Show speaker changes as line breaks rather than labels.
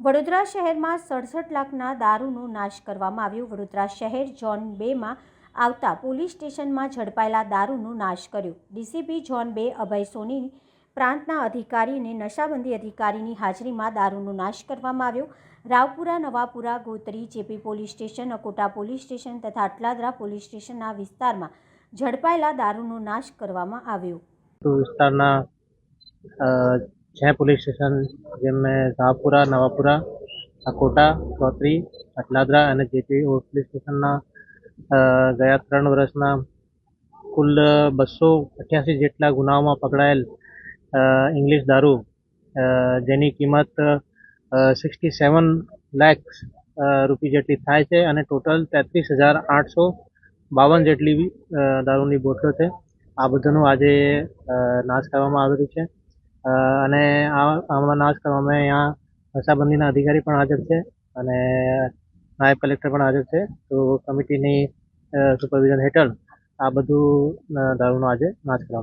વડોદરા શહેરમાં સડસઠ લાખના દારૂનો નાશ કરવામાં આવ્યો. વડોદરા શહેર ઝોન બેમાં આવતા પોલીસ સ્ટેશનમાં ઝડપાયેલા દારૂનો નાશ કર્યો. ડીસીપી ઝોન બે અભય સોની પ્રાંતના અધિકારી અને નશાબંધી અધિકારીની હાજરીમાં દારૂનો નાશ કરવામાં આવ્યો. Raopura, Navapura, Gotri, JP police station, Akota police station તથા અટલાદરા પોલીસ સ્ટેશનના વિસ્તારમાં ઝડપાયેલા દારૂનો નાશ કરવામાં આવ્યો.
વિસ્તારના છ પોલીસ સ્ટેશન જેમ મેં શાહપુરા નવાપુરા અકોટા ચોતરી અટલાદરા અને જેપી પોલીસ સ્ટેશનના ગયા ત્રણ વર્ષના કુલ બસો અઠ્યાસી જેટલા ગુનાઓમાં પકડાયેલ ઇંગ્લિશ દારૂ જેની કિંમત સિક્સટી સેવન લેક્સ રૂપી જેટલી થાય છે અને ટોટલ તેત્રીસ હજાર આઠસો બાવન જેટલી દારૂની બોટલો છે આ બધાનું આજે નાશ કરવામાં આવેલું છે। અને આમાં નાશ કરવામાં અહીંયા નશાબંધીના અધિકારી પણ હાજર છે અને નાયબ કલેક્ટર પણ હાજર છે. તો કમિટીની સુપરવિઝન હેઠળ આ બધું દારૂનો આજે નાશ કરવામાં